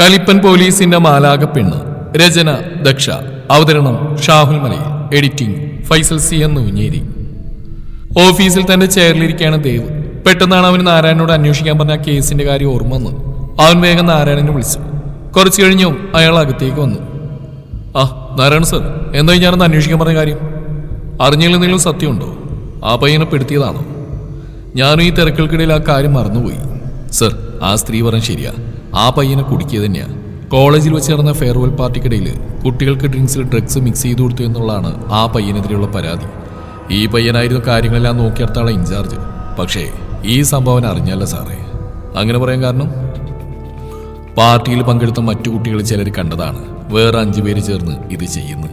കലിപ്പൻ പോലീസിന്റെ മാലാക പെണ്ണ് രചന ദക്ഷ. അവതരണം ഷാഹുൽ മലയിൽ. എഡിറ്റിംഗ് ഫൈസൽ സി എന്ന് ഉഞ്ഞേരി ഓഫീസിൽ തന്റെ ചെയറിലിരിക്കുകയാണ് ദേവ്. പെട്ടെന്നാണ് അവന് നാരായണനോട് അന്വേഷിക്കാൻ പറഞ്ഞ കേസിന്റെ കാര്യം ഓർമ്മ വന്നു. അവൻ വേഗം നാരായണനെ വിളിച്ചു. കുറച്ചു കഴിഞ്ഞും അയാൾ അകത്തേക്ക് വന്നു. ആ നാരായണ സർ എന്തായി ഞാനൊന്ന് അന്വേഷിക്കാൻ പറഞ്ഞ കാര്യം? അറിഞ്ഞതിൽ എന്തെങ്കിലും സത്യമുണ്ടോ? ആ പയ്യനെ പെടുത്തിയതാണോ? ഞാനും ഈ തിരക്കുകൾക്കിടയിൽ ആ കാര്യം മറന്നുപോയി. സർ ആ സ്ത്രീ പറഞ്ഞ ശരിയാ. ആ പയ്യനെ കുടുക്കിയത് തന്നെയാണ് കോളേജിൽ വെച്ച് നടന്ന ഫെയർവെൽ പാർട്ടിക്കിടയിൽ കുട്ടികൾക്ക് ഡ്രിങ്ക്സിൽ ഡ്രഗ്സ് മിക്സ് ചെയ്തു കൊടുത്തു എന്നുള്ളതാണ് ആ പയ്യനെതിരെയുള്ള പരാതി. ഈ പയ്യനായിരുന്നു കാര്യങ്ങളെല്ലാം നോക്കിയെടുത്താളെ ഇൻചാർജ്. പക്ഷേ ഈ സംഭവം അറിഞ്ഞല്ല സാറേ. അങ്ങനെ പറയാൻ കാരണം? പാർട്ടിയിൽ പങ്കെടുത്ത മറ്റു കുട്ടികൾ ചിലർ കണ്ടതാണ്. വേറെ അഞ്ചു പേര് ചേർന്ന് ഇത് ചെയ്യുന്നു.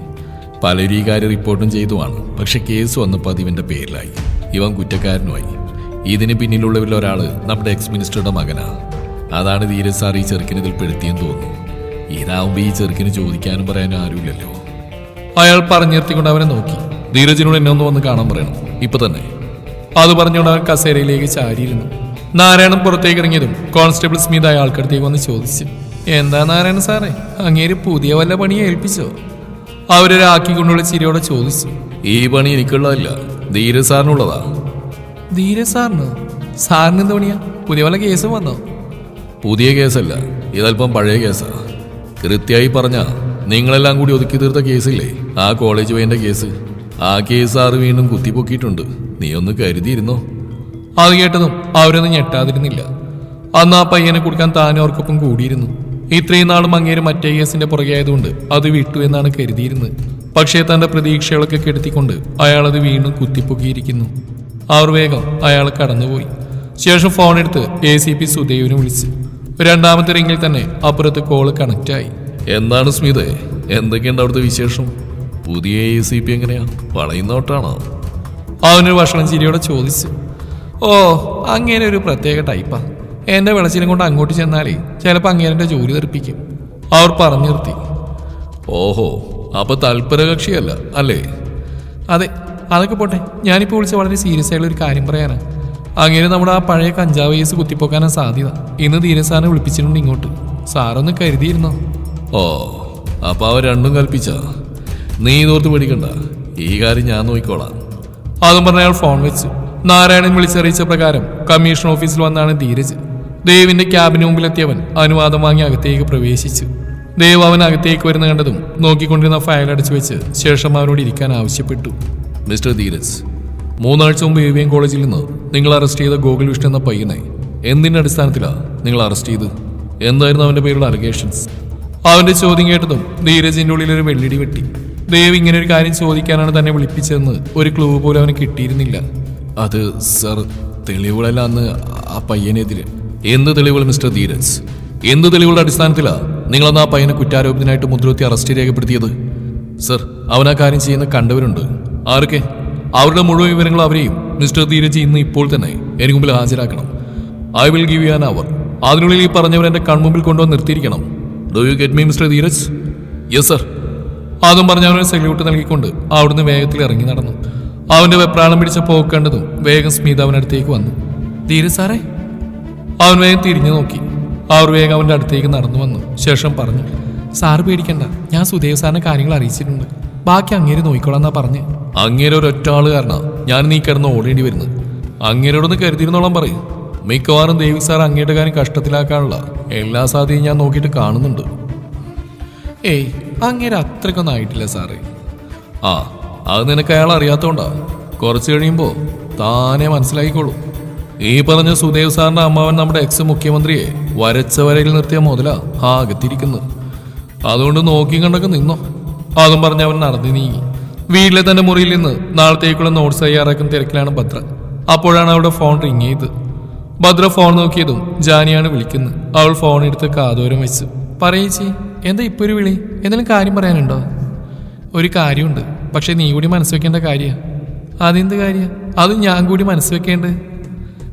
പലരും ഈ കാര്യം റിപ്പോർട്ടും ചെയ്തുമാണ്. പക്ഷെ കേസ് വന്നപ്പോൾ അത് ഇവന്റെ പേരിലായി. ഇവൻ കുറ്റക്കാരനുമായി. ഇതിന് പിന്നിലുള്ളവരിൽ ഒരാൾ നമ്മുടെ എക്സ് മിനിസ്റ്ററുടെ മകനാ. അതാണ് ധീരസാർ സാർ ഈ ചെറുക്കിനെ ഇതിൽ പെടുത്തിയെന്ന് തോന്നുന്നു. ഇതാവുമ്പോ ഈ ചെറുക്കിന് ചോദിക്കാനും പറയാനും ആരുമില്ലല്ലോ. അയാൾ പറഞ്ഞു നിർത്തിക്കൊണ്ട് അവനെ നോക്കി. ധീരജിനോട് എന്നെ ഒന്ന് വന്ന് കാണാൻ പറയണം. ഇപ്പൊ തന്നെ. അത് പറഞ്ഞുകൊണ്ട് അവൻ കസേരയിലേക്ക് ചാരിയിരുന്നു. നാരായണൻ പുറത്തേക്ക് ഇറങ്ങിയതും കോൺസ്റ്റബിൾ സ്മിത അയാൾക്കടുത്തേക്ക് വന്ന് ചോദിച്ചു എന്താ നാരായണൻ സാറേ അങ്ങേര് പുതിയ വല്ല പണിയെ ഏൽപ്പിച്ചോ? അവരൊരാക്കി കൊണ്ടുള്ള ചിരിയോടെ ചോദിച്ചു ഈ പണി എനിക്കുള്ളതല്ല ധീരസാറിനുള്ളതാ സാറിനുള്ളതാ. ധീര സാറിന്? സാറിന് എന്ത് പണിയാ? പുതിയ വല്ല കേസും വന്നോ? പുതിയ കേസല്ല. ഇതല്പം പഴയ കേസാ. കൃത്യമായി പറഞ്ഞ നിങ്ങളെല്ലാം കൂടി ഒതുക്കി തീർത്ത കേസില്ലേ? ആ കോളേജ് വേണ്ട കേസ്. ആ കേസ് സാറ് വീണ്ടും കുത്തിപ്പൊക്കിയിട്ടുണ്ട്. നീ ഒന്ന് കരുതിയിരുന്നോ? അത് കേട്ടതും അവരൊന്നും ഞെട്ടാതിരുന്നില്ല. അന്ന് ആ പയ്യനെ കൊടുക്കാൻ താനും അവർക്കൊപ്പം കൂടിയിരുന്നു. ഇത്രയും നാളും അങ്ങേര് മറ്റേ കേസിന്റെ പുറകെ ആയതുകൊണ്ട് അത് വിട്ടു എന്നാണ് കരുതിയിരുന്നത്. പക്ഷേ തന്റെ പ്രതീക്ഷകളൊക്കെ കെടുത്തിക്കൊണ്ട് അയാൾ അത് വീണ്ടും കുത്തിപ്പൊക്കിയിരിക്കുന്നു. അവർ വേഗം അയാൾ കടന്നുപോയി. ശേഷം ഫോൺ എടുത്ത് എ സി പി സുദേവിനെ വിളിച്ചു. രണ്ടാമത്തെ റിംഗിൽ തന്നെ അപ്പുറത്ത് കോൾ ആയി. എന്താണ് സ്മിത? എന്തൊക്കെയുണ്ട് അവിടുത്തെ വിശേഷം? പുതിയ എ സി പി എങ്ങനെയാ? വളയുന്നോട്ടാണോ അവനൊരു ഭക്ഷണം ചിരിയോടെ ചോദിച്ചു. ഓ അങ്ങനെ ഒരു പ്രത്യേക ടൈപ്പാ എന്റെ വിളച്ചിലും കൊണ്ട് അങ്ങോട്ട് ചെന്നാലേ ചിലപ്പോൾ അങ്ങേരന്റെ ജോലി തെറിപ്പിക്കും. അവർ പറഞ്ഞു നിർത്തി. ഓഹോ അപ്പൊ തൽപര കക്ഷിയല്ല അല്ലേ? അതെ അതൊക്കെ പോട്ടെ. ഞാനിപ്പോൾ വിളിച്ച വളരെ സീരിയസ് ആയിട്ടുള്ള ഒരു കാര്യം പറയാനാ. അങ്ങനെ നമ്മുടെ ആ പഴയ കഞ്ചാവ് കേസ് കുത്തിപ്പോക്കാനാ സാധ്യത. ഇന്ന് ധീരജ് സാറിനെ വിളിപ്പിച്ചിട്ടുണ്ട് ഇങ്ങോട്ട്. സാറൊന്ന് കരുതിയിരുന്നോ? ഓ അപ്പൊ അവ രണ്ടും കൽപ്പിച്ച? നീ ഇതോർത്ത് പേടിക്കണ്ട. ഈ കാര്യം ഞാൻ നോക്കിക്കോളാം. അതും പറഞ്ഞ അയാൾ ഫോൺ വെച്ചു. നാരായണൻ വിളിച്ചറിയിച്ച പ്രകാരം കമ്മീഷൻ ഓഫീസിൽ വന്നാണ് ധീരജ്. ദേവിന്റെ ക്യാബിന് മുമ്പിലെത്തിയവൻ അനുവാദം വാങ്ങി അകത്തേക്ക് പ്രവേശിച്ചു. ദേവ് അവൻ അകത്തേക്ക് വരുന്ന കണ്ടതും നോക്കിക്കൊണ്ടിരുന്ന ഫയൽ അടച്ചു വെച്ച് ശേഷം അവനോട് ഇരിക്കാൻ ആവശ്യപ്പെട്ടു. മിസ്റ്റർ ധീരജ് മൂന്നാഴ്ച മുമ്പ് എ വി എം കോളേജിൽ നിന്ന് നിങ്ങൾ അറസ്റ്റ് ചെയ്ത ഗോകുൽ വിഷ്ണു എന്ന പയ്യനെ എന്തിന്റെ അടിസ്ഥാനത്തിലാണ് നിങ്ങൾ അറസ്റ്റ് ചെയ്ത്? എന്തായിരുന്നു അവന്റെ പേരുടെ അലഗേഷൻസ്? അവന്റെ ചോദ്യം കേട്ടതും ധീരജിന്റെ ഉള്ളിൽ ഒരു വെള്ളിടി വെട്ടി. ദേവ് ഇങ്ങനെ ഒരു കാര്യം ചോദിക്കാനാണ് തന്നെ വിളിപ്പിച്ചതെന്ന് ഒരു ക്ലൂ പോലും അവന് കിട്ടിയിരുന്നില്ല. അത് സർ തെളിവുകളല്ല അന്ന് ആ പയ്യനെതിരെ. എന്ത് തെളിവുകൾ മിസ്റ്റർ ധീരജ്? എന്ത് തെളിവുകളുടെ അടിസ്ഥാനത്തിലാണ് നിങ്ങളന്ന് ആ പയ്യനെ കുറ്റാരോപിതനായിട്ട് മുദ്രവത്തി അറസ്റ്റ് രേഖപ്പെടുത്തിയത്? സർ അവൻ ആ കാര്യം ചെയ്യുന്ന കണ്ടവരുണ്ട്. ആരൊക്കെ? അവരുടെ മുഴുവൻ വിവരങ്ങൾ അവരെയും മിസ്റ്റർ ധീരജ് ഇന്ന് ഇപ്പോൾ തന്നെ എനിക്ക് മുമ്പിൽ ഹാജരാക്കണം. I will give you an hour അതിനുള്ളിൽ ഈ പറഞ്ഞവർ എന്റെ കൺമുമ്പിൽ കൊണ്ടുവന്ന് നിർത്തിയിരിക്കണം. Do you get me mister Dheeraj? Yes sir അതും പറഞ്ഞ അവനെ സല്യൂട്ട് നൽകിക്കൊണ്ട് അവിടുന്ന് വേഗത്തിൽ ഇറങ്ങി നടന്നു. അവന്റെ വെപ്രാളം പിടിച്ച പോക്കേണ്ടതും വേഗം സ്മിത അവനടുത്തേക്ക് വന്നു. ധീരജ് സാറേ? അവൻ വേഗം തിരിഞ്ഞു നോക്കി. അവർ വേഗം അവന്റെ അടുത്തേക്ക് നടന്നു വന്നു. ശേഷം പറഞ്ഞു സാറ് പേടിക്കണ്ട. ഞാൻ സുദേവ് സാറിന് കാര്യങ്ങൾ അറിയിച്ചിട്ടുണ്ട്. ബാക്കി അങ്ങേര് നോക്കിക്കോളാന്നാ പറഞ്ഞ്. അങ്ങേരെ ഒരൊറ്റ ആൾ കാരണം ഞാൻ നീ കിടന്ന് ഓടേണ്ടി വരുന്നത്. അങ്ങേരോടൊന്ന് കരുതിയിരുന്നോളം പറയും. മിക്കവാറും ദേവി സാർ അങ്ങയുടെ കാര്യം കഷ്ടത്തിലാക്കാനുള്ള എല്ലാ സാധ്യതയും ഞാൻ നോക്കിയിട്ട് കാണുന്നുണ്ട്. ഏയ് അങ്ങേര് അത്രയ്ക്കൊന്നും ആയിട്ടില്ല സാറേ. ആ അത് നിനക്ക് അയാൾ അറിയാത്തോണ്ടാ. കുറച്ച് കഴിയുമ്പോൾ താനെ മനസ്സിലാക്കിക്കോളൂ. ഈ പറഞ്ഞ സുദേവ് സാറിന്റെ അമ്മാവൻ നമ്മുടെ എക്സ് മുഖ്യമന്ത്രിയെ വരച്ച വരയിൽ നിർത്തിയ മുതലാ ആ അകത്തിരിക്കുന്നത് അതുകൊണ്ട് നോക്കി കണ്ടൊക്കെ നിന്നോ. അതും പറഞ്ഞ് അവൻ നടന്നു നീങ്ങി. വീട്ടിലെ തന്റെ മുറിയിൽ നിന്ന് നാളത്തേക്കുള്ള നോട്ട്സ് തയ്യാറാക്കുന്ന തിരക്കിലാണ് ഭദ്ര. അപ്പോഴാണ് അവളുടെ ഫോൺ റിങ് ചെയ്ത്. ഭദ്ര ഫോൺ നോക്കിയതും ജാനിയാണ് വിളിക്കുന്നത്. അവൾ ഫോൺ എടുത്ത് കാതോരം വെച്ചു. പറയേച്ചി എന്താ ഇപ്പൊ ഒരു വിളി? എന്തെങ്കിലും കാര്യം പറയാനുണ്ടോ? ഒരു കാര്യമുണ്ട്. പക്ഷെ നീ കൂടി മനസ്സ് വെക്കേണ്ട കാര്യ. അതെന്ത് കാര്യ? അത് ഞാൻ കൂടി മനസ്സ് വെക്കേണ്ടത്.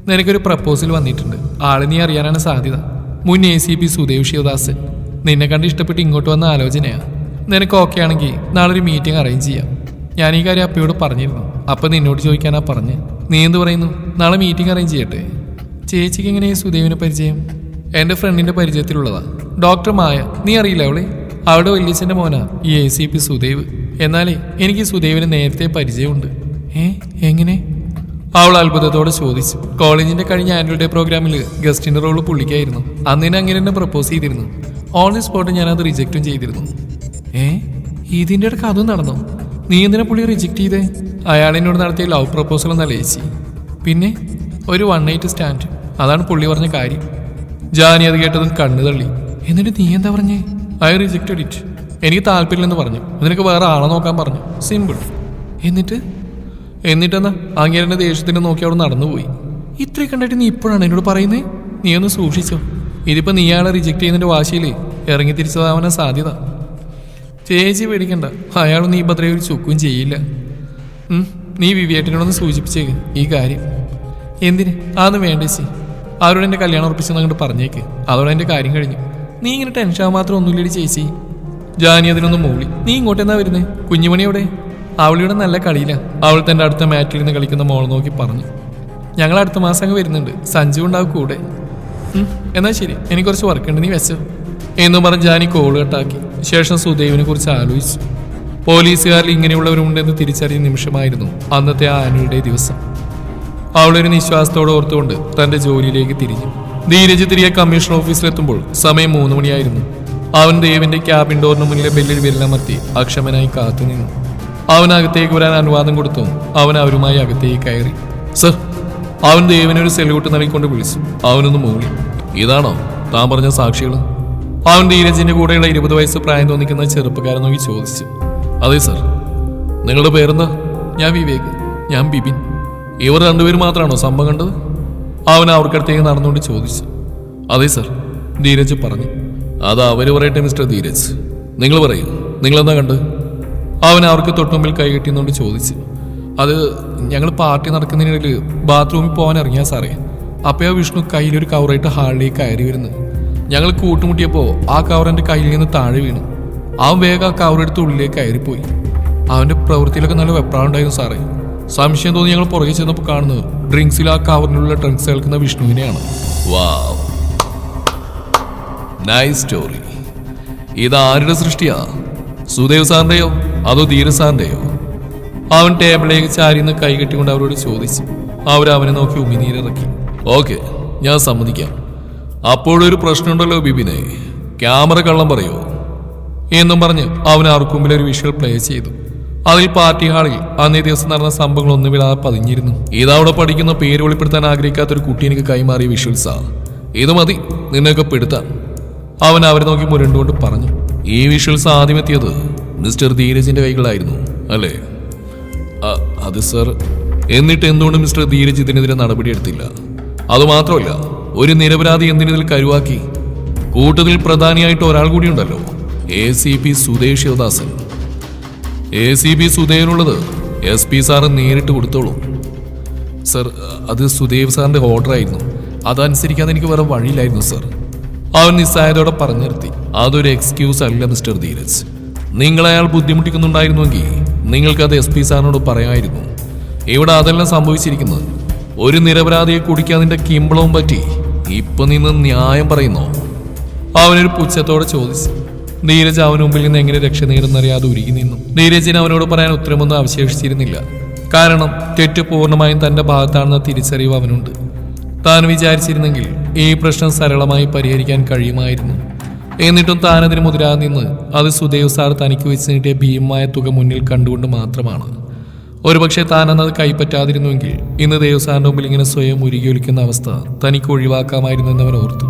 നിനക്കൊരു പ്രപ്പോസൽ വന്നിട്ടുണ്ട്. ആൾ നീ അറിയാനാണ് സാധ്യത. മുൻ A C P Sudev Sivadasan നിന്നെ കണ്ട് ഇഷ്ടപ്പെട്ട് ഇങ്ങോട്ട് വന്ന ആലോചനയാ. നിനക്ക് ഓക്കെ ആണെങ്കിൽ നാളെ ഒരു മീറ്റിംഗ് അറേഞ്ച് ചെയ്യാം. ഞാൻ ഈ കാര്യം അപ്പയോട് പറഞ്ഞിരുന്നു. അപ്പം നിന്നോട് ചോദിക്കാനാ പറഞ്ഞ്. നീ എന്ത് പറയുന്നു? നാളെ മീറ്റിംഗ് അറേഞ്ച് ചെയ്യട്ടെ. ചേച്ചിക്ക് എങ്ങനെയാണ് സുദേവിനെ പരിചയം? എന്റെ ഫ്രണ്ടിന്റെ പരിചയത്തിലുള്ളതാ. ഡോക്ടർ മായ നീ അറിയില്ല അവളെ? അവളുടെ വല്യച്ഛന്റെ മോനാ ഈ എ സി പി സുദേവ് എന്നാലേ എനിക്ക് സുദേവിന് നേരത്തെ പരിചയമുണ്ട്. ഏ എങ്ങനെ? അവൾ അത്ഭുതത്തോടെ ചോദിച്ചു. കോളേജിന്റെ കഴിഞ്ഞ ആനുവൽ ഡേ പ്രോഗ്രാമിൽ ഗസ്റ്റിന്റെ റോൾ പുള്ളിക്കായിരുന്നു. അന്നിനെ അങ്ങനെ തന്നെ പ്രപ്പോസ് ചെയ്തിരുന്നു. ഓൺ ദി സ്പോട്ട് ഞാൻ അത് റിജക്റ്റും ചെയ്തിരുന്നു. ഏ? ഇതിന്റെ ഇടയ്ക്ക് അതും നടന്നു? നീ എന്തിനാ പുള്ളി റിജക്റ്റ് ചെയ്തേ? അയാളിനോട് നടത്തിയ ലവ് പ്രപ്പോസൽ എന്നല്ല ചേച്ചി. പിന്നെ ഒരു വൺ നൈറ്റ് സ്റ്റാൻഡ് അതാണ് പുള്ളി പറഞ്ഞ കാര്യം. ജാനി അത് കേട്ടതും കണ്ണു തള്ളി. എന്നിട്ട് നീ എന്താ പറഞ്ഞേ? ഐ റിജക്റ്റഡ് ഇറ്റ് എനിക്ക് താല്പര്യമില്ലെന്ന് പറഞ്ഞു. നിനക്ക് വേറെ ആളെ നോക്കാൻ പറഞ്ഞു. സിമ്പിൾ എന്നിട്ട്? എന്നിട്ടെന്നാ അങ്ങേരന്റെ ദേഷ്യത്തിന് നോക്കി അവിടെ നടന്നുപോയി. ഇത്രയും കണ്ടിട്ട് നീ ഇപ്പോഴാണ് എന്നോട് പറയുന്നേ? നീ ഒന്ന് സൂക്ഷിച്ചോ. ഇതിപ്പോൾ നീ ആളെ റിജക്റ്റ് ചെയ്യുന്നതിന്റെ വാശിയിൽ ഇറങ്ങി തിരിച്ചതാവാനാ സാധ്യത. ചേച്ചി പേടിക്കണ്ട. അയാളൊന്നും ഈ ഭദ്രയെ ഒരു ചുക്കും ചെയ്യില്ല. നീ വിവേട്ടിനോടൊന്ന് സൂചിപ്പിച്ചേക്ക് ഈ കാര്യം. എന്തിന്? അതൊന്നും വേണ്ട ചേച്ചി. അവരോട് എന്റെ കല്യാണം ഉറപ്പിച്ചെന്ന് അങ്ങോട്ട് പറഞ്ഞേക്ക്. അതോടെ എന്റെ കാര്യം കഴിഞ്ഞു. നീ ഇങ്ങനെ ടെൻഷൻ മാത്രം ഒന്നുമില്ലടി ചേച്ചി. ജാനി അതിനൊന്നും മൂളി. നീ ഇങ്ങോട്ട് എന്നാ വരുന്നേ? കുഞ്ഞുമണിയോടെ എവിടെ? അവളിവിടെ നല്ല കളിയില്ല അവൾ തന്റെ അടുത്ത മാറ്റിൽ നിന്ന് കളിക്കുന്ന മോൾ നോക്കി പറഞ്ഞു. ഞങ്ങൾ അടുത്ത മാസം അങ്ങ് വരുന്നുണ്ട്. സഞ്ജു ഉണ്ടാവും കൂടെ. എന്നാ ശരി. എനിക്ക് കുറച്ച് വർക്ക് ഉണ്ട്. നീ വെച്ചോ. എന്ന് പറഞ്ഞ് ജാനി കോൾ കട്ടാക്കി ശേഷം സുദേവിനെ കുറിച്ച് ആലോചിച്ചു. പോലീസുകാരിൽ ഇങ്ങനെയുള്ളവരുണ്ടെന്ന് തിരിച്ചറിയ നിമിഷമായിരുന്നു അന്നത്തെ ആ ആനുവൽ ദിവസം. അവളൊരു നിശ്വാസത്തോടെ ഓർത്തുകൊണ്ട് തന്റെ ജോലിയിലേക്ക് തിരിഞ്ഞു. ധീരജ് തിരികെ കമ്മീഷൻ ഓഫീസിലെത്തുമ്പോൾ സമയം മൂന്ന് മണിയായിരുന്നു. അവൻ ദേവിന്റെ ക്യാബിൻ ഡോറിന് മുന്നിലെ ബെല്ലിൽ വിരലമർത്തി അക്ഷമനായി കാത്തുനിന്നു അവൻ അകത്തേക്ക് വരാൻ അനുവാദം കൊടുത്തു. അവൻ അവരുമായി അകത്തേക്ക് കയറി. സർ അവൻ ദേവിനൊരു സെല്യൂട്ട് നൽകിക്കൊണ്ട് വിളിച്ചു. അവനൊന്ന് മൂളി ഇതാണോ? താൻ പറഞ്ഞ സാക്ഷികൾ അവൻ ധീരജിന്റെ കൂടെയുള്ള ഇരുപത് വയസ്സ് പ്രായം തോന്നിക്കുന്ന ചെറുപ്പക്കാരൻ നോക്കി ചോദിച്ചു. അതെ സർ. നിങ്ങളുടെ പേരെന്താ? ഞാൻ വിവേക്. ഞാൻ ബിബിൻ ഇവർ രണ്ടുപേരും മാത്രമാണോ സംഭവം കണ്ടത്? അവൻ അവർക്കടുത്തേക്ക് നടന്നുകൊണ്ട് ചോദിച്ചു. അതെ സർ. ധീരജ് പറഞ്ഞു. അത് അവർ പറയട്ടെ മിസ്റ്റർ ധീരജ്. നിങ്ങൾ പറയൂ. നിങ്ങളെന്താ കണ്ടത്? അവൻ അവർക്ക് തൊട്ടുമുമ്പിൽ കൈകെട്ടിന്നുകൊണ്ട് ചോദിച്ചു. അത് ഞങ്ങൾ പാർട്ടി നടക്കുന്നതിനിടയിൽ ബാത്റൂമിൽ പോകാൻ ഇറങ്ങിയ സാറേ. അപ്പയോ വിഷ്ണു കയ്യിലൊരു കവറായിട്ട് ഹാളിലേക്ക് കയറി വരുന്നു ഞങ്ങൾ കൂട്ടുമുട്ടിയപ്പോൾ ആ കവർ എന്റെ കയ്യിൽ നിന്ന് താഴെ വീണു. അവൻ വേഗം ആ കവർ എടുത്ത് ഉള്ളിലേക്ക് കയറിപ്പോയി. അവന്റെ പ്രവൃത്തിയിലൊക്കെ നല്ല വെപ്രാളുണ്ടായിരുന്നു സാറേ. സംശയം തോന്നി ഞങ്ങൾ പുറകെ ചെന്നപ്പോൾ കാണുന്നത് ഡ്രിങ്ക്സിൽ ആ കവറിനുള്ള ഡ്രിങ്ക്സ് കേൾക്കുന്ന വിഷ്ണുവിനെയാണ്. വാവ്. നൈസ് സ്റ്റോറി ഇത് ആരുടെ സൃഷ്ടിയാ? സുദേവ് സാറിന്റെയോ? അതോ ധീര സാറിന്റെയോ അവൻ ടേബിളിലേക്ക് ചാരിന്ന് കൈകെട്ടിക്കൊണ്ട് അവരോട് ചോദിച്ചു. അവരവനെ നോക്കി ഉമിനീരിറക്കി. ഓക്കെ ഞാൻ സമ്മതിക്കാം. അപ്പോഴൊരു പ്രശ്നമുണ്ടല്ലോ ബിബിനെ. ക്യാമറ കള്ളം പറയോ. എന്നും പറഞ്ഞ് അവൻ ആർക്കുമ്പിൽ ഒരു വിഷ്വൽ പ്ലേ ചെയ്തു. അതിൽ പാർട്ടി ഹാളിൽ അന്നേ ദിവസം നടന്ന വിടാതെ പതിഞ്ഞിരുന്നു. ഇതവിടെ പഠിക്കുന്ന പേര് വെളിപ്പെടുത്താൻ ആഗ്രഹിക്കാത്ത ഒരു കുട്ടി എനിക്ക് കൈമാറിയ വിഷ്വൽസാ ഇത് മതി നിന്നൊക്കെ പെടുത്താൻ അവൻ അവരെ നോക്കി മുരണ്ടുകൊണ്ട് പറഞ്ഞു. ഈ വിഷ്വൽസ് ആദ്യം എത്തിയത് മിസ്റ്റർ ധീരജിന്റെ കൈകളായിരുന്നു അല്ലേ? അത് സർ എന്നിട്ട് എന്തുകൊണ്ട് മിസ്റ്റർ ധീരജ് ഇതിനെതിരെ നടപടിയെടുത്തില്ല അതുമാത്രമല്ല ഒരു നിരപരാധി എന്തിനിതിൽ കരുവാക്കി? കൂട്ടത്തിൽ പ്രധാനിയായിട്ട് ഒരാൾ കൂടിയുണ്ടല്ലോ. A C P Sudhesh Sivadasan A C P സുധേവിനുള്ളത് S P sir നേരിട്ട് കൊടുത്തോളൂ. സർ അത് സുദേവ് സാറിന്റെ ഓർഡർ ആയിരുന്നു അതനുസരിക്കാതെ എനിക്ക് വേറെ വഴിയില്ലായിരുന്നു സർ. അവൻ നിസ്സായതോടെ പറഞ്ഞു നിർത്തി. അതൊരു എക്സ്ക്യൂസ് അല്ല മിസ്റ്റർ ധീരജ്. നിങ്ങൾ അയാൾ ബുദ്ധിമുട്ടിക്കുന്നുണ്ടായിരുന്നുവെങ്കിൽ നിങ്ങൾക്കത് എസ് പി സാറിനോട് പറയാമായിരുന്നു ഇവിടെ അതെല്ലാം സംഭവിച്ചിരിക്കുന്നത്. ഒരു നിരപരാധിയെ കുടിക്കാതിന്റെ കിമ്പളവും പറ്റി ഇപ്പൊ നിന്ന് ന്യായം പറയുന്നോ. അവനൊരു പുച്ഛത്തോടെ ചോദിച്ചു. നീരജ് അവന് മുമ്പിൽ നിന്ന് എങ്ങനെ രക്ഷ നേടുന്നറിയാതെ ഉരുകി നിന്നു. നീരജിന് അവനോട് പറയാൻ ഉത്തരമൊന്നും അവശേഷിച്ചിരുന്നില്ല. കാരണം തെറ്റ് പൂർണമായും തന്റെ ഭാഗത്താണെന്ന തിരിച്ചറിവ് അവനുണ്ട്. താൻ വിചാരിച്ചിരുന്നെങ്കിൽ ഈ പ്രശ്നം സരളമായി പരിഹരിക്കാൻ കഴിയുമായിരുന്നു. എന്നിട്ടും താൻ അതിന് മുതിരാതെ നിന്ന് അത് സുദേവ് സാർ തനിക്ക് വെച്ച് നീട്ടിയ ഭീമമായ തുക മുന്നിൽ കണ്ടുകൊണ്ട് മാത്രമാണ്. ഒരുപക്ഷെ താനെന്നത് കൈപ്പറ്റാതിരുന്നുവെങ്കിൽ ഇന്ന് ദേവസാറിന്റെ മുമ്പിൽ ഇങ്ങനെ സ്വയം ഉരുകിയൊലിക്കുന്ന അവസ്ഥ തനിക്ക് ഒഴിവാക്കാമായിരുന്നു എന്നവൻ ഓർത്തു.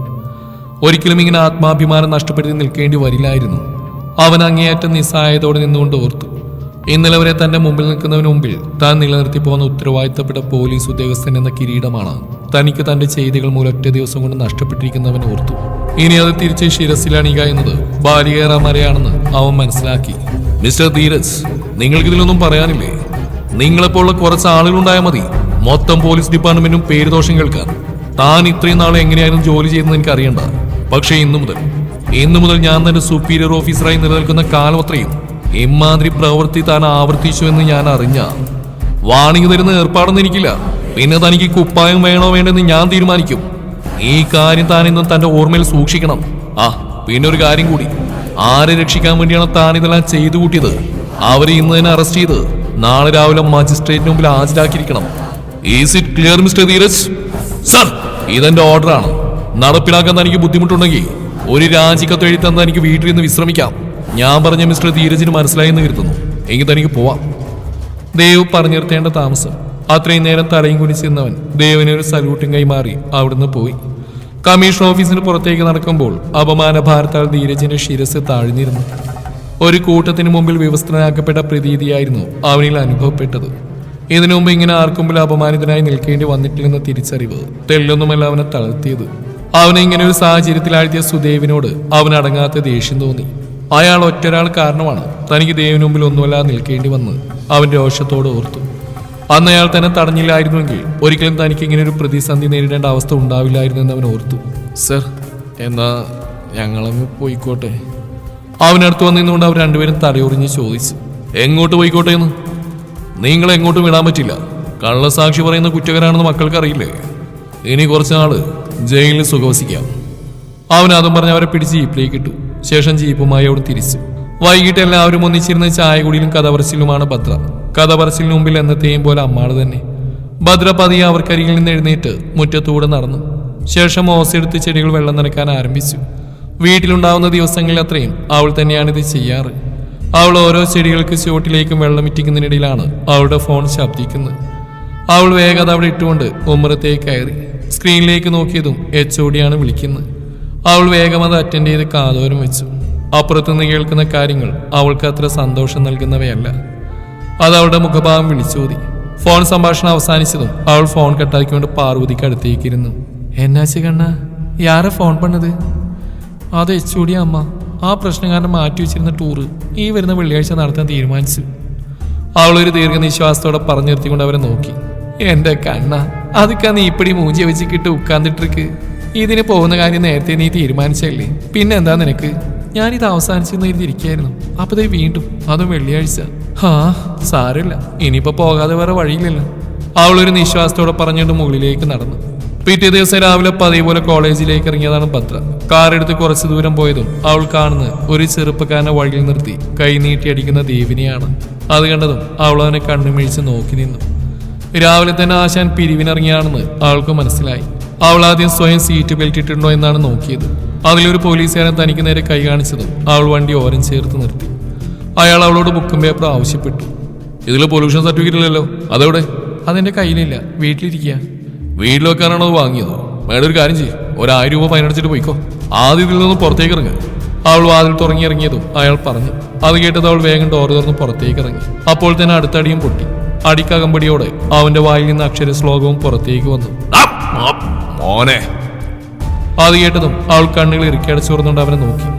ഒരിക്കലും ഇങ്ങനെ ആത്മാഭിമാനം നഷ്ടപ്പെടുത്തി നിൽക്കേണ്ടി വരില്ലായിരുന്നു. അവൻ അങ്ങേയറ്റം നിസ്സായതോടെ നിന്നുകൊണ്ട് ഓർത്തു. ഇന്നലെ വരെ തന്റെ മുമ്പിൽ നിൽക്കുന്നവന് മുമ്പിൽ താൻ നിലനിർത്തി പോകുന്ന ഉത്തരവാദിത്തപ്പെട്ട പോലീസ് ഉദ്യോഗസ്ഥൻ എന്ന കിരീടമാണ് തനിക്ക് തന്റെ ചെയ്തികൾ മൂലം ഒറ്റ ദിവസം കൊണ്ട് നഷ്ടപ്പെട്ടിരിക്കുന്നവൻ ഓർത്തു. ഇനി അത് തിരിച്ച് ശിരസിലണിക എന്നത് ബാലികേറാമരയാണെന്ന് അവൻ മനസ്സിലാക്കി. മിസ്റ്റർ ധീരജ് നിങ്ങൾക്ക് ഇതിലൊന്നും പറയാനില്ലേ? നിങ്ങളെപ്പോലുള്ള കുറച്ച് ആളുകളുണ്ടായാൽ മതി. മൊത്തം പോലീസ് ഡിപ്പാർട്ട്മെന്റും പേര് ദോഷം കേൾക്കാൻ താൻ ഇത്രയും നാളെ എങ്ങനെയായിരുന്നു ജോലി ചെയ്യുന്നത് എനിക്ക് അറിയണ്ട പക്ഷേ ഇന്നു മുതൽ ഇന്നു മുതൽ ഞാൻ തന്റെ സുപ്പീരിയർ ഓഫീസറായി നിലനിൽക്കുന്ന കാലം അത്രയും ഇമാതിരി പ്രവൃത്തി താൻ ആവർത്തിച്ചു എന്ന് ഞാൻ അറിഞ്ഞ. വാണിംഗ് തരുന്ന ഏർപ്പാടൊന്നും എനിക്കില്ല. പിന്നെ തനിക്ക് കുപ്പായം വേണോ വേണ്ടെന്ന് ഞാൻ തീരുമാനിക്കും. ഈ കാര്യം താൻ ഇന്നും തന്റെ ഓർമ്മയിൽ സൂക്ഷിക്കണം. ആ പിന്നെ ഒരു കാര്യം കൂടി. ആരെ രക്ഷിക്കാൻ വേണ്ടിയാണ് താൻ ഇതെല്ലാം ചെയ്തു കൂട്ടിയത്? അവരെ ഇന്ന് തന്നെ അറസ്റ്റ് ചെയ്ത് നാളെ രാവിലെ മജിസ്ട്രേറ്റിന് മുമ്പിൽ ഹാജരാക്കിയിരിക്കണം. Is it clear mister Dheeraj sir ഇതെന്റെ ഓർഡറാണ് നടപ്പിലാക്കാൻ തനിക്ക് ബുദ്ധിമുട്ടുണ്ടെങ്കിൽ ഒരു രാജിക്കത്ത് എഴുതി എനിക്ക് വീട്ടിൽ നിന്ന് വിശ്രമിക്കാം. ഞാൻ പറഞ്ഞ മിസ്റ്റർ ധീരജിന് മനസ്സിലായെന്ന് കരുതുന്നു. എങ്കിൽ തനിക്ക് പോവാം. ദേവ് പറഞ്ഞു നിർത്തേണ്ട താമസം. അത്രയും നേരം തലയും കുനിച്ചിരുന്നവൻ ദേവിന് ഒരു സല്യൂട്ടും കൈമാറി അവിടുന്ന് പോയി. കമ്മീഷൻ ഓഫീസിന് പുറത്തേക്ക് നടക്കുമ്പോൾ അപമാന ഭാരത്താൽ ധീരജിന്റെ ശിരസ് താഴ്ന്നിരുന്നു. ഒരു കൂട്ടത്തിന് മുമ്പിൽ വിവസ്ത്രനാക്കപ്പെട്ട പ്രതീതിയായിരുന്നു അവനിൽ അനുഭവപ്പെട്ടത്. ഇതിനു മുമ്പ് ഇങ്ങനെ മുമ്പിൽ അപമാനിതനായി നിൽക്കേണ്ടി വന്നിട്ടില്ലെന്ന തിരിച്ചറിവ് തെല്ലൊന്നുമല്ല അവനെ തളർത്തിയത്. അവനെ ഇങ്ങനെ ഒരു സാഹചര്യത്തിലാഴ്ത്തിയ സുദേവിനോട് അവനടങ്ങാത്ത ദേഷ്യം തോന്നി. അയാൾ ഒറ്റരാൾ കാരണമാണ് തനിക്ക് ദേവിന് മുമ്പിൽ ഒന്നുമല്ലാതെ നിൽക്കേണ്ടി വന്ന് അവൻ രോഷത്തോട് ഓർത്തു. അന്ന് അയാൾ തന്നെ തടഞ്ഞില്ലായിരുന്നുവെങ്കിൽ ഒരിക്കലും തനിക്ക് ഇങ്ങനെ ഒരു പ്രതിസന്ധി നേരിടേണ്ട അവസ്ഥ ഉണ്ടാവില്ലായിരുന്നു എന്ന് അവൻ ഓർത്തു. സർ എന്നാ ഞങ്ങളങ്ങ് പോയിക്കോട്ടെ? അവനടുത്ത് വന്നിരുന്നുകൊണ്ട് അവർ രണ്ടുപേരും തലയുറിഞ്ഞ് ചോദിച്ചു എങ്ങോട്ട് പോയിക്കോട്ടെ എന്ന്? നിങ്ങൾ എങ്ങോട്ടും വിടാൻ പറ്റില്ല. കള്ളസാക്ഷി പറയുന്ന കുറ്റകരാണെന്ന് മക്കൾക്ക് അറിയില്ലേ ഇനി കുറച്ച് നാൾ ജയിലിൽ സുഖവസിക്കാം. അവൻ അതും പറഞ്ഞ് അവരെ പിടിച്ച് ജീപ്പിലേക്ക് ഇട്ടു. ശേഷം ജീപ്പുമായി അവിടെ തിരിച്ചു. വൈകിട്ട് എല്ലാവരും ഒന്നിച്ചിരുന്ന ചായകുടിയിലും കഥപറച്ചിലുമാണ് കഥ പറച്ചിലുമാണ് ഭദ്ര. കഥ പറച്ചിലിന് മുമ്പിൽ എന്നത്തെയും പോലെ അമ്മാൾ തന്നെ. ഭദ്ര പതിയെ അവർക്കരികിൽ നിന്ന് എഴുന്നേറ്റ് മുറ്റത്തൂടെ നടന്നു. ശേഷം ഓസെടുത്ത് ചെടികൾ വെള്ളം നനയ്ക്കാൻ ആരംഭിച്ചു. വീട്ടിലുണ്ടാവുന്ന ദിവസങ്ങളിൽ അത്രയും അവൾ തന്നെയാണ് ഇത് ചെയ്യാറ്. അവൾ ഓരോ ചെടികൾക്ക് ചുവട്ടിലേക്കും വെള്ളം ഇറ്റിക്കുന്നതിനിടയിലാണ് അവളുടെ ഫോൺ ശബ്ദിക്കുന്നത്. അവൾ വേഗത അവിടെ ഇട്ടുകൊണ്ട് ഉമ്മറത്തേക്ക് കയറി സ്ക്രീനിലേക്ക് നോക്കിയതും എച്ച് ഒടിയാണ് വിളിക്കുന്നത്. അവൾ വേഗം അത് അറ്റൻഡ് ചെയ്ത് കാതോരം വെച്ചു. അപ്പുറത്തുനിന്ന് കേൾക്കുന്ന കാര്യങ്ങൾ അവൾക്ക് അത്ര സന്തോഷം നൽകുന്നവയല്ല. അത് അവളുടെ മുഖഭാവം വിളിച്ചോതി. ഫോൺ സംഭാഷണം അവസാനിച്ചതും അവൾ ഫോൺ കട്ടാക്കിക്കൊണ്ട് പാർവതിക്ക് അടുത്തേക്കിരുന്നു. എന്നാച്ചു കണ്ണ? യാരെ ഫോൺ പണത്? അത് എച്ചുകൂടിയ അമ്മ ആ പ്രശ്നം കാരണം മാറ്റി വെച്ചിരുന്ന ടൂറ് ഈ വരുന്ന വെള്ളിയാഴ്ച നടത്താൻ തീരുമാനിച്ചു. അവളൊരു ദീർഘനിശ്വാസത്തോടെ പറഞ്ഞു നിർത്തിക്കൊണ്ട് അവരെ നോക്കി. എന്റെ കണ്ണ അതൊക്കെ നീ ഇപ്പടി മൂഞ്ചി വെച്ചിട്ട് ഉക്കാന്നിട്ടിരിക്ക്. ഇതിന് പോകുന്ന കാര്യം നേരത്തെ നീ തീരുമാനിച്ചല്ലേ? പിന്നെ എന്താ നിനക്ക്? ഞാനിത് അവസാനിച്ചെന്ന് എഴുതിയിരിക്കായിരുന്നു അപ്പൊ ദൈ വീണ്ടും അതും വെള്ളിയാഴ്ച. ആ സാരമില്ല. ഇനിയിപ്പോ പോകാതെ വേറെ വഴിയില്ലല്ലോ. അവളൊരു നിശ്വാസത്തോടെ പറഞ്ഞുകൊണ്ട് മുകളിലേക്ക് നടന്നു. പിറ്റേ ദിവസം രാവിലെ പതിവ് കോളേജിലേക്ക് ഇറങ്ങിയതാണ് ഭദ്ര. കാറെടുത്ത് കുറച്ച് ദൂരം പോയതും അവൾ കാണുന്ന ഒരു ചെറുപ്പക്കാരനെ വഴിയിൽ നിർത്തി കൈ നീട്ടി അടിക്കുന്ന ദേവിനെയാണ്. അത് കണ്ടതും അവൾ അവനെ കണ്ണുമിഴിച്ച് നോക്കി നിന്നു. രാവിലെ തന്നെ ആശാൻ പിരിവിനിറങ്ങിയാണെന്ന് അവൾക്ക് മനസ്സിലായി. അവൾ ആദ്യം സ്വയം സീറ്റ് ബെൽറ്റ് ഇട്ടിട്ടുണ്ടോ എന്നാണ് നോക്കിയത്. അതിലൊരു പോലീസുകാരൻ തനിക്ക് നേരെ കൈ കാണിച്ചതും അവൾ വണ്ടി ഓരം ചേർത്ത് നിർത്തി. അയാൾ അവളോട് ബുക്കും പേപ്പർ ആവശ്യപ്പെട്ടു. ഇതിൽ പൊല്യൂഷൻ സർട്ടിഫിക്കറ്റ് ഇല്ലല്ലോ. അതെവിടെ? അതെന്റെ കയ്യിലില്ല. വീട്ടിലിരിക്കുക വീട്ടിൽ വെക്കാനാണോ അത് വാങ്ങിയത്? മേഡം ഒരു കാര്യം ചെയ്യും. ഒരായിരം രൂപ ഫൈൻ അടിച്ചിട്ട് പോയിക്കോ. ആദ്യം ഇതിൽ നിന്ന് പുറത്തേക്ക് ഇറങ്ങുക അവൾ വാതിൽ തുറങ്ങി ഇറങ്ങിയതും അയാൾ പറഞ്ഞു. അത് കേട്ടത് അവൾ വേഗം ഡോർ തുറന്ന് പുറത്തേക്ക് ഇറങ്ങി. അപ്പോൾ തന്നെ അടുത്തടിയും പൊട്ടി. അടിക്കകമ്പടിയോടെ അവന്റെ വായിൽ നിന്ന് അക്ഷര ശ്ലോകവും പുറത്തേക്ക് വന്നു. മോനെ. അത് കേട്ടതും അവൾ കണ്ണുകൾ ഇറുക്കിയടച്ചു തുറന്നുകൊണ്ട് അവനെ നോക്കി.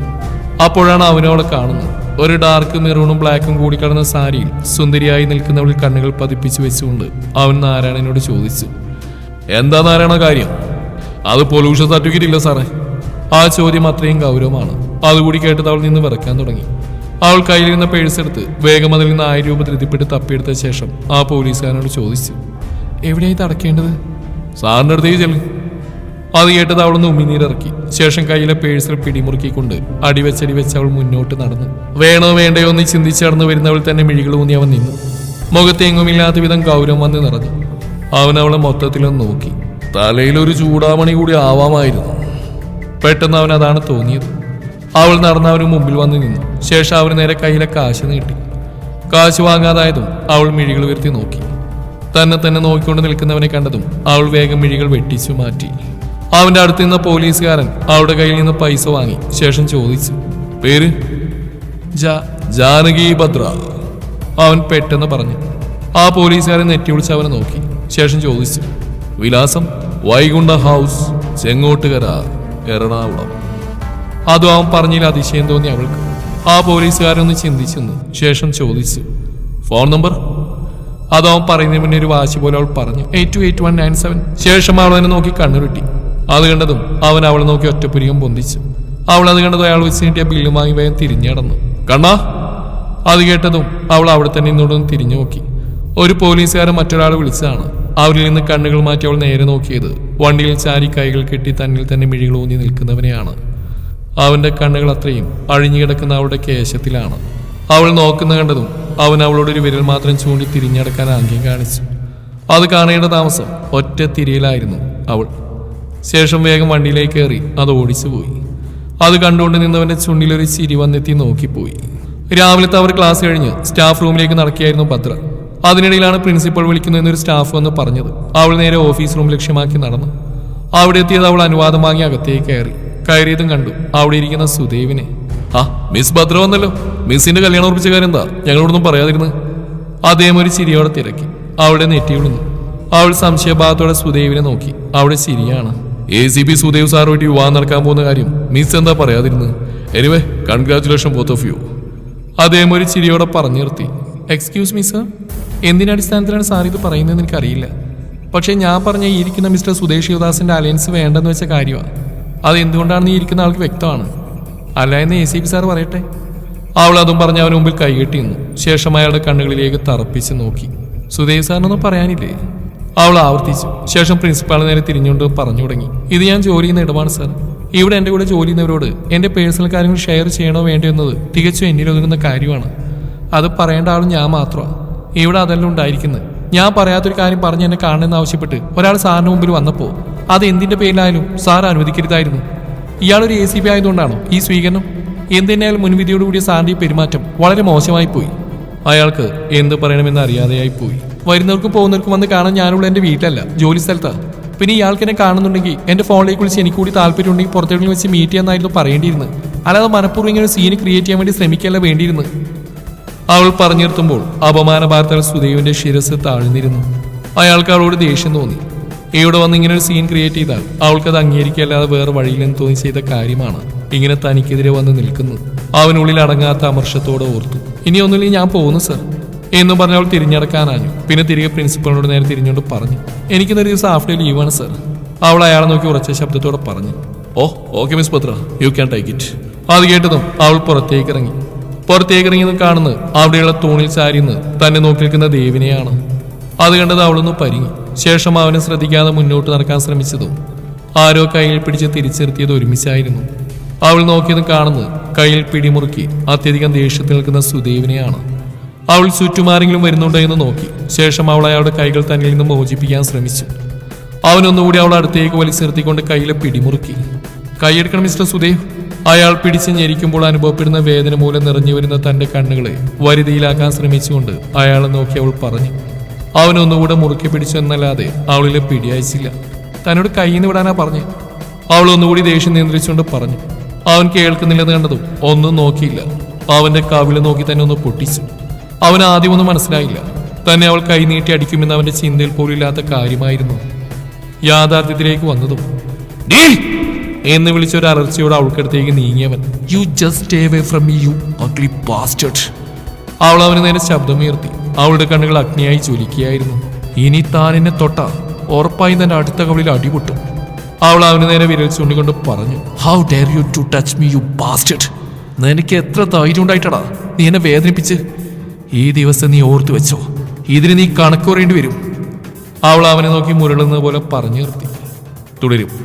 അപ്പോഴാണ് അവനവളെ കാണുന്നത്. ഒരു ഡാർക്ക് മെറൂണും ബ്ലാക്കും കൂടി സാരിയിൽ സുന്ദരിയായി നിൽക്കുന്നവൾ കണ്ണുകൾ പതിപ്പിച്ചു വെച്ചുകൊണ്ട് അവൻ നാരായണനോട് ചോദിച്ചു. എന്താ നാരായണ കാര്യം? അത് പൊല്യൂഷൻ സർട്ടിഫിക്കറ്റ് ഇല്ല സാറേ. ആ ചോദ്യം അത്രയും ഗൗരവമാണ്. അതുകൂടി കേട്ടത് അവൾ നിന്ന് വിറക്കാൻ തുടങ്ങി. അവൾ കയ്യിലിരുന്ന പേഴ്സ് എടുത്ത് വേഗം അതിൽ നിന്ന് ആയിരം രൂപ ധൃതിപ്പെട്ട് തപ്പിയെടുത്ത ശേഷം ആ പോലീസുകാരനോട് ചോദിച്ചു എവിടെയായി തടക്കേണ്ടത് സാറിന്റെ അടുത്തേക്ക് ചെല്ലു. അത് കേട്ടത് അവളൊന്ന് ഉമിനീരിറക്കി. ശേഷം കയ്യിലെ പേഴ്സിൽ പിടിമുറുക്കിക്കൊണ്ട് അടിവെച്ചടി വെച്ച് അവൾ മുന്നോട്ട് നടന്നു. വേണോ വേണ്ടയോ എന്ന് ചിന്തിച്ചു നടന്നു വരുന്നവൾ തന്നെ മിഴികളൂന്നി അവൻ നിന്നു. മുഖത്തെങ്ങുമില്ലാത്ത വിധം ഗൗരവം വന്ന് നിറഞ്ഞു. അവൻ അവളെ മൊത്തത്തിലൊന്ന് നോക്കി. തലയിൽ ഒരു ചൂടാമണി കൂടി ആവാമായിരുന്നു. പെട്ടെന്ന് അവൻ അതാണ് തോന്നിയത്. അവൾ നടന്ന് അവന് മുമ്പിൽ വന്ന് നിന്നു. ശേഷം അവന് നേരെ കയ്യിലെ കാശ് നീട്ടി. കാശ് വാങ്ങാതായതും അവൾ മിഴികൾ വരുത്തി നോക്കി. തന്നെ തന്നെ നോക്കിക്കൊണ്ട് നിൽക്കുന്നവനെ കണ്ടതും അവൾ വേഗം മിഴികൾ വെട്ടിച്ചു മാറ്റി. അവന്റെ അടുത്ത് നിന്ന പോലീസുകാരൻ അവളുടെ കയ്യിൽ നിന്ന് പൈസ വാങ്ങി. ശേഷം ചോദിച്ചു പേര്? ജാനകി ഭദ്ര അവൻ പെട്ടെന്ന് പറഞ്ഞു. ആ പോലീസുകാരൻ നെറ്റി വിളിച്ച് അവനെ നോക്കി. ശേഷം ചോദിച്ചു വിലാസം വൈകുണ്ഠ ഹൗസ് ചെങ്ങോട്ടുകര എറണാകുളം. അതും അവൻ പറഞ്ഞതിൽ അതിശയം തോന്നി അവൾക്ക്. ആ പോലീസുകാരൊന്ന് ചിന്തിച്ചെന്നു. ശേഷം ചോദിച്ചു ഫോൺ നമ്പർ? അത് അവൻ പറയുന്നതിന് മുന്നേ ഒരു വാശി പോലെ അവൾ പറഞ്ഞു eight two eight one nine seven. ശേഷം അവൾ അവനെ നോക്കി കണ്ണുരുട്ടി അത് കണ്ടതും അവൻ അവളെ നോക്കി ഒറ്റപ്പുരികം പൊന്തിച്ചു. അവൾ അത് കണ്ടതും അയാൾ വെച്ച് നീട്ടിയ ബില്ലുമായി വേഗം തിരിഞ്ഞടന്നു കണ്ണാ? അത് കേട്ടതും അവൾ അവിടെ തന്നെ ഇന്നോട് തിരിഞ്ഞു നോക്കി. ഒരു പോലീസുകാരൻ മറ്റൊരാൾ വിളിച്ചതാണ്. അവരിൽ നിന്ന് കണ്ണുകൾ മാറ്റി അവൾ നേരെ നോക്കിയത്. വണ്ടിയിൽ ചാരി കൈകൾ കെട്ടി തന്നിൽ തന്നെ മിഴികൾ ഊന്നി നിൽക്കുന്നവനെയാണ്. അവന്റെ കണ്ണുകൾ അത്രയും അഴിഞ്ഞു കിടക്കുന്ന അവളുടെ കേശത്തിലാണ്. അവൾ നോക്കുന്ന കണ്ടതും അവൻ അവളോട് ഒരു വിരൽ മാത്രം ചൂണ്ടി തിരിഞ്ഞടക്കാൻ ആംഗ്യം കാണിച്ചു. അത് കാണേണ്ട താമസം ഒറ്റ തിരിയിലായിരുന്നു അവൾ. ശേഷം വേഗം വണ്ടിയിലേക്ക് കയറി അത് ഓടിച്ചു പോയി. അത് കണ്ടുകൊണ്ട് നിന്നവന്റെ ചുണ്ടിലൊരു ചിരി വന്നെത്തി നോക്കിപ്പോയി. രാവിലത്തെ അവർ ക്ലാസ് കഴിഞ്ഞ് സ്റ്റാഫ് റൂമിലേക്ക് നടക്കുകയായിരുന്നു ഭദ്ര അതിനിടയിലാണ് പ്രിൻസിപ്പൾ വിളിക്കുന്നതെന്നൊരു സ്റ്റാഫ് വന്ന് പറഞ്ഞത്. അവൾ നേരെ ഓഫീസ് റൂം ലക്ഷ്യമാക്കി നടന്നു. അവിടെ എത്തിയത് അവൾ അനുവാദം വാങ്ങി അകത്തേക്ക് കയറി. കയറിയതും കണ്ടു. അവിടെ ഇരിക്കുന്ന സുദേവിനെ. ആ മിസ് ഭദ്ര വന്നല്ലോ. മിസ്സിന്റെ കല്യാണം ഉറപ്പിച്ച കാര്യം എന്താ? ഞങ്ങളോടൊന്നും പറയാതിരുന്നു. അദ്ദേഹം ഒരു ചിരിയോടെ തിരക്കി. അവിടെ നെറ്റി വിളുന്നു. അവൾ സംശയഭാഗത്തോടെ സുദേവിനെ നോക്കി. അവിടെ ശരിയാണ് എ സി പി സുദേവ് സാറുമായിട്ട് വിവാഹം നടക്കാൻ പോകുന്ന കാര്യം മിസ് എന്താ പറയാതിരുന്നത്? Anyway congratulation both of you അദ്ദേഹം ഒരു ചിരിയോടെ പറഞ്ഞു നിർത്തി. എക്സ്ക്യൂസ് മീ സർ എന്തിനടിസ്ഥാനത്തിലാണ് സാർ ഇത് പറയുന്നതെന്ന് എനിക്കറിയില്ല. പക്ഷേ ഞാൻ പറഞ്ഞ ഈ ഇരിക്കുന്ന മിസ്റ്റർ സുദേശ് ശിവദാസിന്റെ അലയൻസ് വേണ്ടെന്ന് വെച്ച കാര്യമാണ്. അത് എന്തുകൊണ്ടാണെന്ന് ഈ ഇരിക്കുന്ന ആൾക്ക് വ്യക്തമാണ്. അല്ല എന്ന് എ സി പി സാർ പറയട്ടെ? അവൾ അതും പറഞ്ഞ് അവന് മുമ്പിൽ കൈകെട്ടി നിന്നു. ശേഷം അയാളുടെ കണ്ണുകളിലേക്ക് തറപ്പിച്ച് നോക്കി. സുദേവ് സാറിനൊന്നും പറയാനില്ലേ? അവൾ ആവർത്തിച്ചു. ശേഷം പ്രിൻസിപ്പാൾ നേരെ തിരിഞ്ഞുകൊണ്ട് പറഞ്ഞു തുടങ്ങി. ഇത് ഞാൻ ജോലി ചെയ്യുന്ന ഇടമാണ് സാർ ഇവിടെ എന്റെ കൂടെ ജോലി ചെയ്യുന്നവരോട് എന്റെ പേഴ്സണൽ കാര്യങ്ങൾ ഷെയർ ചെയ്യണോ വേണ്ടോ എന്നത് തികച്ചും എന്നിലൊതുങ്ങുന്ന കാര്യമാണ്. അത് പറയേണ്ട ആളും ഞാൻ മാത്രമാണ് ഇവിടെ അതെല്ലാം ഉണ്ടായിരിക്കുന്നത് ഞാൻ പറയാത്തൊരു കാര്യം പറഞ്ഞ് എന്നെ കാണണമെന്ന് ആവശ്യപ്പെട്ട് ഒരാൾ സാറിന് മുമ്പിൽ വന്നപ്പോൾ അത് എന്തിന്റെ പേരിലായാലും സാർ അനുവദിക്കരുതായിരുന്നു. ഇയാളൊരു എ സി പി ആയതുകൊണ്ടാണോ ഈ സ്വീകരണം? എന്തിനായാലും മുൻവിധിയോടുകൂടിയ സാറിന്റെ പെരുമാറ്റം വളരെ മോശമായി പോയി. അയാൾക്ക് എന്ത് പറയണമെന്ന് അറിയാതെയായി പോയി. വരുന്നവർക്കും പോകുന്നവർക്കും വന്ന് കാണാൻ ഞാനുള്ള എന്റെ വീട്ടിലല്ല ജോലി സ്ഥലത്താണ് പിന്നെ ഇയാൾക്ക് എന്നെ കാണുന്നുണ്ടെങ്കിൽ എന്റെ ഫോണിലേക്ക് വിളിച്ച് എനിക്ക് കൂടി താല്പര്യം ഉണ്ടെങ്കിൽ പുറത്തെങ്കിലും വെച്ച് മീറ്റ് ചെയ്യാന്നായിരുന്നു പറയേണ്ടിയിരുന്നത് അല്ലാതെ മനഃപൂർവം ഇങ്ങനെ സീന് ക്രിയേറ്റ് ചെയ്യാൻ വേണ്ടി ശ്രമിക്കല്ല വേണ്ടിയിരുന്നത് അവൾ പറഞ്ഞു നിർത്തുമ്പോൾ അപമാനഭാരത്താൽ സുദേവിന്റെ ശിരസ് താഴ്ന്നിരുന്നു. അയാൾക്ക് അവളോട് ദേഷ്യം തോന്നി. ഇവിടെ വന്ന് ഇങ്ങനെ ഒരു സീൻ ക്രിയേറ്റ് ചെയ്താൽ അവൾക്കത് അംഗീകരിക്കല്ലാതെ വേറെ വഴിയില്ലെന്ന് തോന്നി ചെയ്ത കാര്യമാണ് ഇങ്ങനെ തനിക്കെതിരെ വന്ന് നിൽക്കുന്നു അവനുള്ളിൽ അടങ്ങാത്ത അമർഷത്തോടെ ഓർത്തു. ഇനി ഒന്നുമില്ലെങ്കിൽ ഞാൻ പോകുന്നു സർ എന്ന് പറഞ്ഞ അവൾ തിരിഞ്ഞടക്കാനാഞ്ഞു. പിന്നെ തിരികെ പ്രിൻസിപ്പളിനോട് നേരെ തിരിഞ്ഞുകൊണ്ട് പറഞ്ഞു. എനിക്കിന്നൊരു ദിവസം ഹാഫ് ഡേ ലീവാണ് സർ അവൾ അയാളെ നോക്കി ഉറച്ച ശബ്ദത്തോടെ പറഞ്ഞു. ഓ okay miss Patra. You can take it അത് കേട്ടതും അവൾ പുറത്തേക്ക് ഇറങ്ങി പുറത്തേക്ക് ഇറങ്ങി നിന്ന് കാണുന്നത് അവിടെയുള്ള തൂണിൽ ചാരിന്ന് തന്നെ നോക്കി നിൽക്കുന്ന ദേവിനെയാണ്. അത് കണ്ടത് അവളൊന്ന് പരിങ്ങി. ശേഷം അവനെ ശ്രദ്ധിക്കാതെ മുന്നോട്ട് നടക്കാൻ ശ്രമിച്ചതും ആരോ കയ്യിൽ പിടിച്ച് തിരിച്ചിരുത്തിയത് ഒരുമിച്ചായിരുന്നു. അവൾ നോക്കിയത് കാണുന്നത് കയ്യിൽ പിടിമുറുക്കി അത്യധികം ദേഷ്യത്തിൽ നിൽക്കുന്ന സുദേവിനെയാണ്. അവൾ ചുറ്റുമാരെങ്കിലും വരുന്നുണ്ടോ എന്ന് നോക്കി. ശേഷം അവൾ അയാളുടെ കൈകൾ തന്നിൽ നിന്ന് മോചിപ്പിക്കാൻ ശ്രമിച്ചു. അവനൊന്നുകൂടി അവൾ അടുത്തേക്ക് വലിച്ചെറുത്തിക്കൊണ്ട് കയ്യിലെ പിടിമുറുക്കി. കൈയെടുക്കണം മിസ്റ്റർ സുദേവ്. അയാൾ പിടിച്ച് ഞെരിക്കുമ്പോൾ അനുഭവപ്പെടുന്ന വേദന മൂലം നിറഞ്ഞു വരുന്ന തന്റെ കണ്ണുകളെ വരുതിയിലാക്കാൻ ശ്രമിച്ചുകൊണ്ട് അയാളെ നോക്കി അവൾ പറഞ്ഞു അവനൊന്നുകൂടെ മുറുക്കി പിടിച്ചു എന്നല്ലാതെ അവളിലെ പിടി അയച്ചില്ല തന്നോട് കയ്യിൽ വിടാനാ പറഞ്ഞു. അവൾ ഒന്നുകൂടി ദേഷ്യം നിയന്ത്രിച്ചുകൊണ്ട് പറഞ്ഞു അവൻ കേൾക്കുന്നില്ലെന്ന് കണ്ടതും ഒന്നും നോക്കിയില്ല. അവന്റെ കവിൾ നോക്കി തന്നെ ഒന്ന് പൊട്ടിച്ചു. അവൻ ആദ്യമൊന്നും മനസ്സിലായില്ല. തന്നെ അവൾ കൈ നീട്ടി അടിക്കുമെന്ന് അവന്റെ ചിന്തയിൽ പോലും ഇല്ലാത്ത കാര്യമായിരുന്നു യാഥാർത്ഥ്യത്തിലേക്ക് വന്നതും! എന്ന് വിളിച്ച ഒരു അലർച്ചയോടെ അവൾക്കടുത്തേക്ക് നീങ്ങിയവൻ you just away from you അവൾ അവന് നേരെ ശബ്ദമുയർത്തി. അവളുടെ കണ്ണുകൾ അഗ്നിയായി ചൊലിക്കുകയായിരുന്നു ഇനി താൻ എന്നെ തൊട്ട. ഉറപ്പായി തന്റെ അടുത്ത കവളിൽ അടിപൊട്ടും. അവൾ അവന് നേരെ വിരൽ ചൂണ്ടിക്കൊണ്ട് പറഞ്ഞു how dare you to touch me you bastard നിനക്ക് എത്ര ധൈര്യം ഉണ്ടായിട്ടടാ? നീ എന്നെ വേദനിപ്പിച്ച്. ഈ ദിവസം നീ ഓർത്തു വെച്ചോ. ഇതിന് നീ കണക്ക് പറയേണ്ടി വരും. അവൾ അവനെ നോക്കി മുരളുന്നത് പോലെ പറഞ്ഞു നിർത്തി തുടരും.